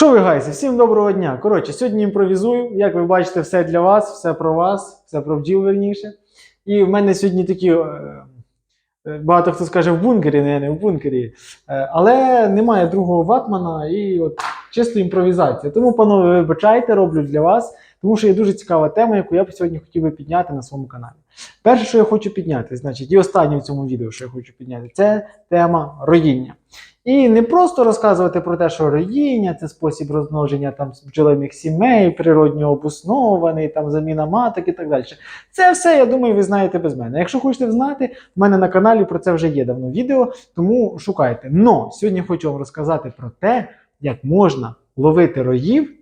Що ви гайси? Всім доброго дня. Коротше, сьогодні імпровізую. Як ви бачите, все для вас, все про вас, все про бджіл верніше. І в мене сьогодні такі. е, е, Багато хто скаже в бункері, не, не в бункері. Е, Але немає другого ватмана і от чисто імпровізація. Тому, панове, вибачайте, роблю для вас, тому що є дуже цікава тема, яку я б сьогодні хотів би підняти на своєму каналі. Перше, що я хочу підняти, значить, і останнє в цьому відео, що я хочу підняти, це тема роїння. І не просто розказувати про те, що роїння це спосіб розмноження там бджолиних сімей, природньо обоснований, там заміна маток і так далі. Це все, я думаю, ви знаєте без мене. Якщо хочете знати, в мене на каналі про це вже є давно відео, тому шукайте. Но сьогодні хочу вам розказати про те, як можна ловити роїв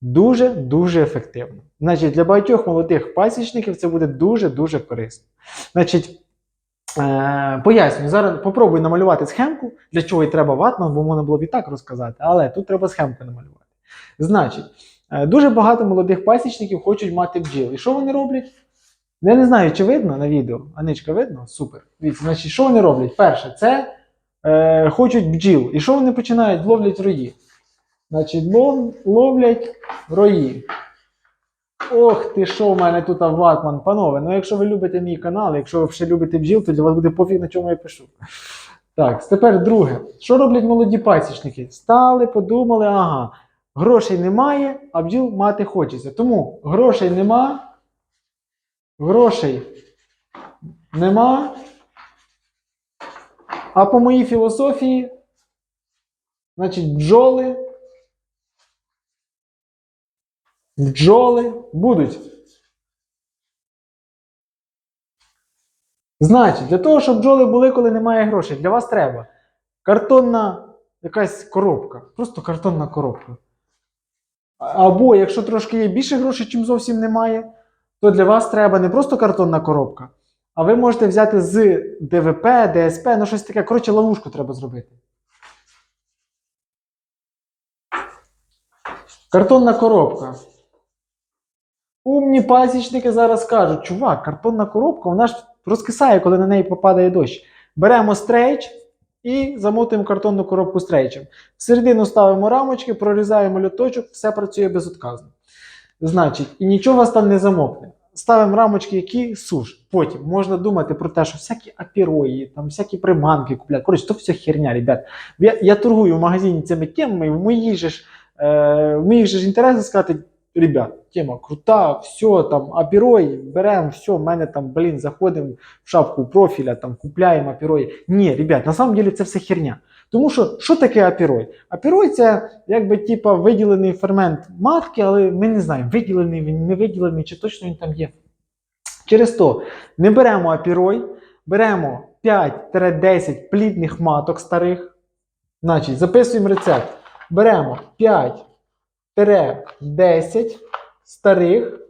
дуже-дуже ефективно. Значить, для багатьох молодих пасічників це буде дуже-дуже корисно. Значить, Е, пояснюю, зараз попробую намалювати схемку, для чого і треба ватман, бо можна було б і так розказати, але тут треба схемку намалювати. Значить, е, дуже багато молодих пасічників хочуть мати бджіл. І що вони роблять? Я не знаю, чи видно на відео. Аничка, видно? Супер. Дивіться, значить, що вони роблять? Перше, це е, хочуть бджіл. І що вони починають? Ловлять рої. Значить, лов, ловлять рої. Ох ти що в мене тут ватман, панове. Ну якщо ви любите мій канал, якщо ви ще любите бджіл, то для вас буде пофіг, на чому я пишу. Так, тепер друге. Що роблять молоді пасічники? Стали, подумали, ага, грошей немає, а бджіл мати хочеться. Тому грошей нема. Грошей нема. А по моїй філософії, значить, бджоли. Бджоли будуть. Значить, для того, щоб бджоли були, коли немає грошей, для вас треба картонна якась коробка. Просто картонна коробка. Або якщо трошки є більше грошей, чим зовсім немає, то для вас треба не просто картонна коробка, а ви можете взяти з ДВП, ДСП, ну щось таке. Коротше, ловушку треба зробити. Картонна коробка. Умні пасічники зараз кажуть, чувак, картонна коробка, вона ж розкисає, коли на неї попадає дощ. Беремо стрейч і замотуємо картонну коробку стрейчем. Всередину ставимо рамочки, прорізаємо льоточок, все працює безотказно. Значить, і нічого там не замокне. Ставимо рамочки, які суш. Потім можна думати про те, що всякі апірої, там всякі приманки купляти. Коротше, то все херня, ребят. Я, я торгую в магазині цими темами, в моїх же ж, е, в моїх же ж інтересах сказати, ребят, тема крута, все, там, апірой, беремо, все, в мене там, блін, заходимо в шапку профіля, там, купляємо апірой. Ні, ребят, на самом деле це все херня. Тому що, що таке апірой? Апірой це якби типа виділений фермент матки, але ми не знаємо, виділений він, не виділений, чи точно він там є. Через то не беремо апірой, беремо 5-10 плідних маток старих. Значить, записуємо рецепт. Беремо 5 10 старих,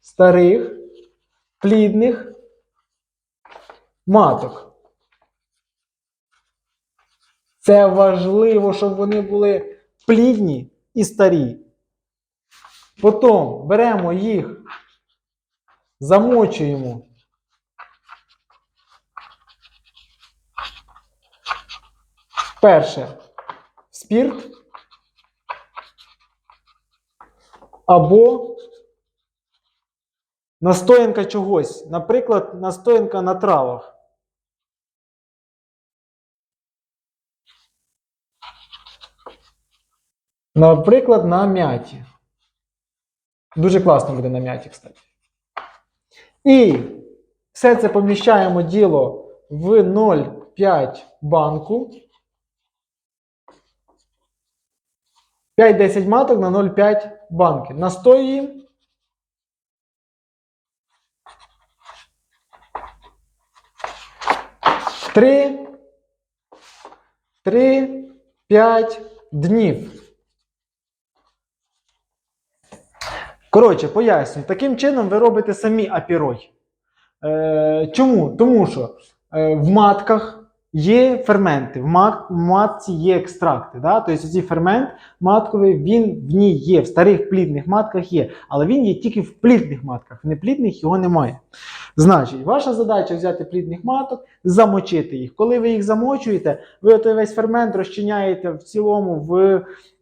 старих, плідних маток. Це важливо, щоб вони були плідні і старі. Потім беремо їх, замочуємо. Перше спірт. Або настоянка чогось. Наприклад, настоянка на травах. Наприклад, на м'яті. Дуже класно буде на м'яті, кстати. І все це поміщаємо діло в 0,5 банку. 5-10 маток на 0,5 банки. Настоюємо. Три, три, п'ять днів. Коротше, поясню. Таким чином ви робите самі апірой. Е, чому? Тому що е, в матках є ферменти, в мат- в матці є екстракти. Да? Тобто цей фермент матковий, він в ній є, в старих плідних матках є, але він є тільки в плідних матках, в неплідних його немає. Значить, ваша задача взяти плідних маток, замочити їх. Коли ви їх замочуєте, ви отой весь фермент розчиняєте в цілому в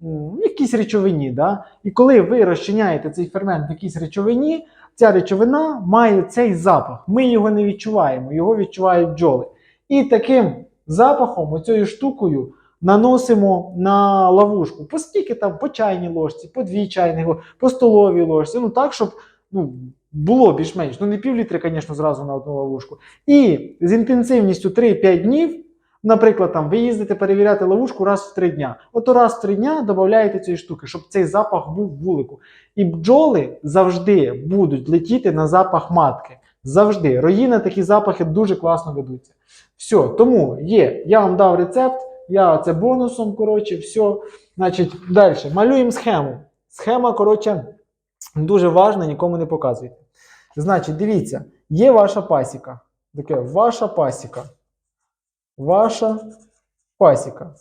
м, якійсь речовині. Да? І коли ви розчиняєте цей фермент в якійсь речовині, ця речовина має цей запах. Ми його не відчуваємо, його відчувають бджоли. І таким запахом, оцією штукою, наносимо на ловушку. По скільки там, по чайній ложці, по дві чайних, по столовій ложці. Ну так, щоб ну, було більш-менш. Ну не пів літри, звісно, зразу на одну ловушку. І з інтенсивністю 3-5 днів. Наприклад, там ви їздите перевіряти ловушку раз в три дня. Ото раз в три дня додаєте цієї штуки, щоб цей запах був вулику. І бджоли завжди будуть летіти на запах матки. Завжди. Рої на такі запахи дуже класно ведуться. Все, тому є. Я вам дав рецепт, я це бонусом, коротше, все. Значить, далі. Малюємо схему. Схема, коротше, дуже важна, нікому не показуйте. Значить, дивіться, є ваша пасіка. Таке, ваша пасіка. Ваша пасіка.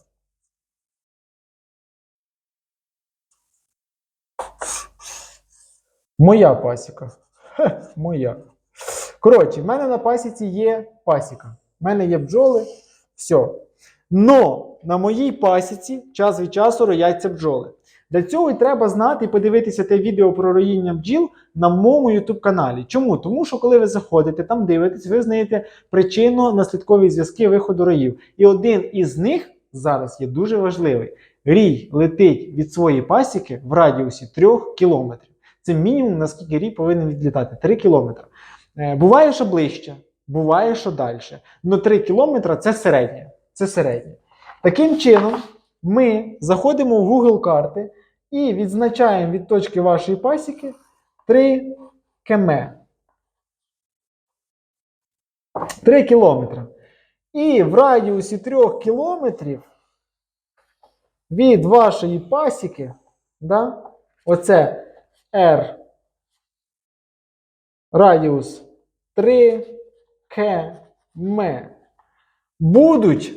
Моя пасіка. Хе, моя. Коротше, в мене на пасіці є пасіка. В мене є бджоли. Все. Но на моїй пасіці час від часу рояться бджоли. Для цього і треба знати і подивитися те відео про роїння бджіл на моєму YouTube каналі. Чому? Тому що коли ви заходите, там дивитесь, ви знаєте причинно-наслідкові зв'язки виходу роїв. І один із них зараз є дуже важливий. Рій летить від своєї пасіки в радіусі 3 кілометрів. Це мінімум, наскільки рій повинен відлітати 3 кілометри. Е, Буває, що ближче, буває, що далі. Но 3 кілометри це середнє. Це середнє. Таким чином, ми заходимо в Google карти і відзначаємо від точки вашої пасіки 3 км. 3 кілометри. І в радіусі 3 кілометрів від вашої пасіки, да, оце R радіус 3 км, будуть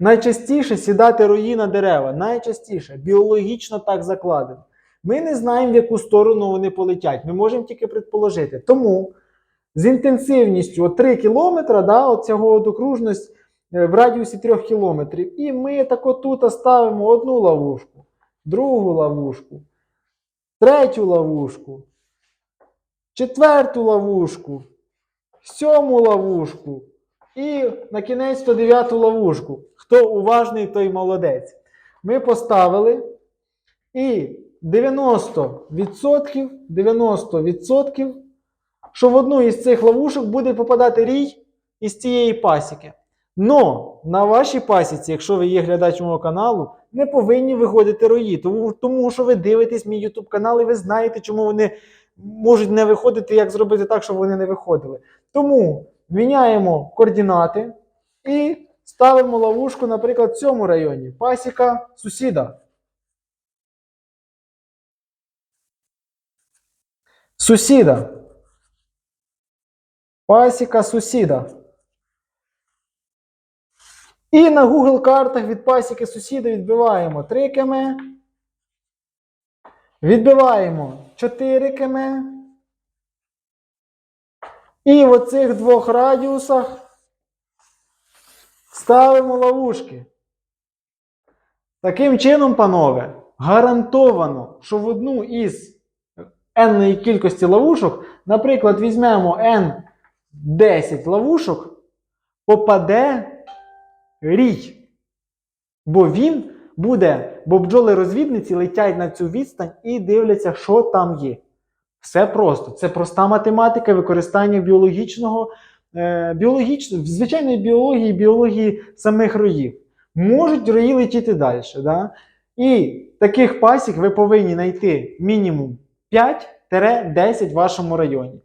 найчастіше сідати рої на дерева. Найчастіше, біологічно так закладено. Ми не знаємо, в яку сторону вони полетять. Ми можемо тільки предположити. Тому з інтенсивністю от 3 км, да, цього от окружність е, в радіусі 3 км. І ми так отут ставимо одну ловушку, другу ловушку, третю ловушку, четверту ловушку, сьому ловушку і на кінець то дев'яту ловушку. Хто уважний, той молодець. Ми поставили і 90%, 90%, що в одну із цих ловушок буде попадати рій із цієї пасіки. Но на вашій пасіці, якщо ви є глядач мого каналу, не повинні виходити рої, тому, тому що ви дивитесь мій YouTube канал і ви знаєте, чому вони можуть не виходити, як зробити так, щоб вони не виходили. Тому міняємо координати і ставимо ловушку, наприклад, в цьому районі. Пасіка сусіда. Сусіда. Пасіка сусіда. І на Google картах від пасіки сусіда відбиваємо 3 км. Відбиваємо 4 км. І в оцих двох радіусах ставимо ловушки. Таким чином, панове, гарантовано, що в одну із n кількості ловушок, наприклад, візьмемо n10 ловушок, попаде рій. Бо він буде, бо бджоли-розвідниці летять на цю відстань і дивляться, що там є. Все просто. Це проста математика використання біологічного, е, біологічного, звичайної біології, біології самих роїв. Можуть рої летіти далі. Да? І таких пасік ви повинні знайти мінімум 5-10 в вашому районі.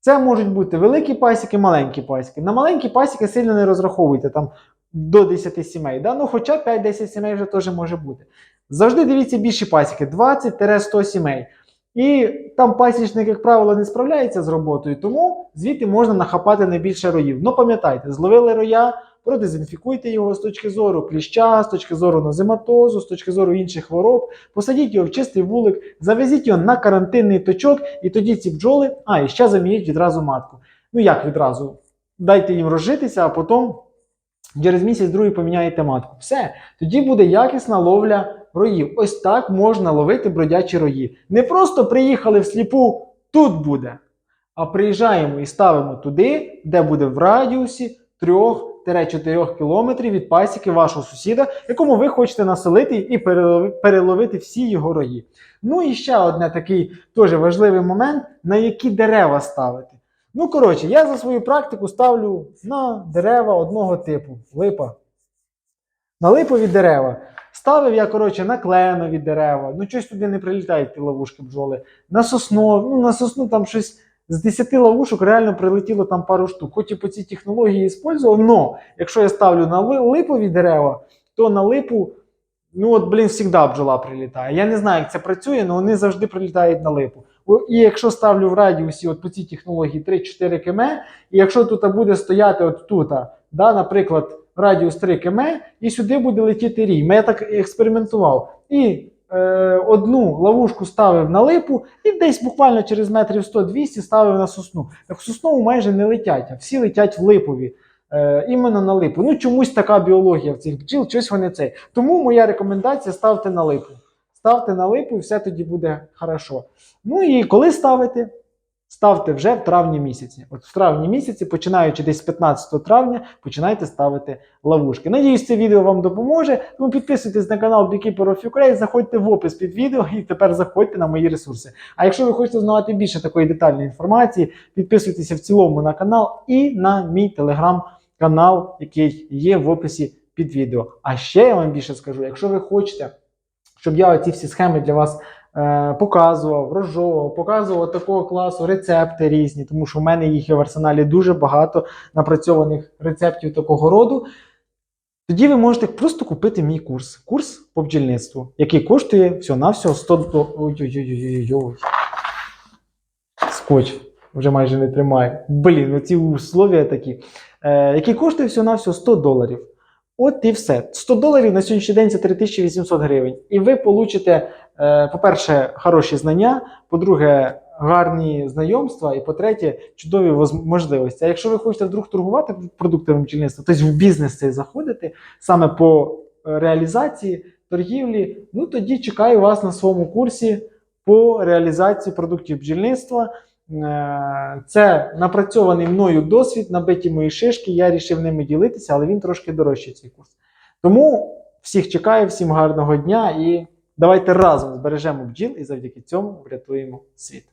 Це можуть бути великі пасіки, маленькі пасіки. На маленькі пасіки сильно не розраховуйте там до 10 сімей. Да? Ну, хоча 5-10 сімей вже теж може бути. Завжди дивіться більші пасіки 20-100 сімей. І там пасічник, як правило, не справляється з роботою, тому звідти можна нахапати найбільше роїв. Ну пам'ятайте, зловили роя, продезінфікуйте його з точки зору кліща, з точки зору нозематозу, з точки зору інших хвороб, посадіть його в чистий вулик, завезіть його на карантинний точок, і тоді ці бджоли, а і ще замініть відразу матку. Ну як відразу? Дайте їм розжитися, а потім через місяць другий поміняєте матку. Все, тоді буде якісна ловля роїв. Ось так можна ловити бродячі рої. Не просто приїхали всліпу, тут буде. А приїжджаємо і ставимо туди, де буде в радіусі 3-4 кілометрів від пасіки вашого сусіда, якому ви хочете населити і переловити всі його рої. Ну і ще одне такий теж важливий момент, на які дерева ставити. Ну, коротше, я за свою практику ставлю на дерева одного типу липа. На липові дерева. Ставив я, коротше, на кленові дерева. Ну, щось туди не прилітають ті ловушки бджоли. На сосну, ну, на сосну там щось з 10 ловушок реально прилетіло там пару штук. Хоч і по цій технології использував, но якщо я ставлю на липові дерева, то на липу, ну от, блін, завжди бджола прилітає. Я не знаю, як це працює, але вони завжди прилітають на липу. І якщо ставлю в радіусі от по цій технології 3-4 км, і якщо тут буде стояти от тут, да, наприклад, радіус 3 км, і сюди буде летіти рій. Я так експериментував. І е, одну ловушку ставив на липу, і десь буквально через метрів 100-200 ставив на сосну. Так в майже не летять, а всі летять в липові. Е, іменно на липу. Ну, чомусь така біологія в цих бджіл, щось вони цей. Тому моя рекомендація ставте на липу. Ставте на липу, і все тоді буде хорошо. Ну і коли ставите? Ставте вже в травні місяці. От в травні місяці, починаючи десь з 15 травня, починайте ставити ловушки. Надіюсь, це відео вам допоможе. Тому підписуйтесь на канал Beekeeper of Ukraine, заходьте в опис під відео і тепер заходьте на мої ресурси. А якщо ви хочете знати більше такої детальної інформації, підписуйтеся в цілому на канал і на мій телеграм-канал, який є в описі під відео. А ще я вам більше скажу, якщо ви хочете, щоб я ці всі схеми для вас е, показував, розжовував, показував такого класу рецепти різні, тому що в мене їх є в арсеналі дуже багато напрацьованих рецептів такого роду. Тоді ви можете просто купити мій курс. Курс по бджільництву, який коштує всього-навсього 100 до... Ой-ой-ой-ой-ой. Скотч вже майже не тримає. Блін, ну ці условия такі. Е, який коштує всього-навсього 100 доларів. От і все. 100 доларів на сьогоднішній день це 3800 гривень. І ви получите, е, по-перше, хороші знання, по-друге, гарні знайомства, і по-третє, чудові можливості. А якщо ви хочете вдруг торгувати продуктами бджільництва, тобто в бізнес цей заходити саме по е, реалізації, торгівлі, ну тоді чекаю вас на своєму курсі по реалізації продуктів бджільництва. Е, Це напрацьований мною досвід, набиті мої шишки. Я рішив ними ділитися, але він трошки дорожчий цей курс. Тому всіх чекаю, всім гарного дня і давайте разом збережемо бджіл і завдяки цьому врятуємо світ.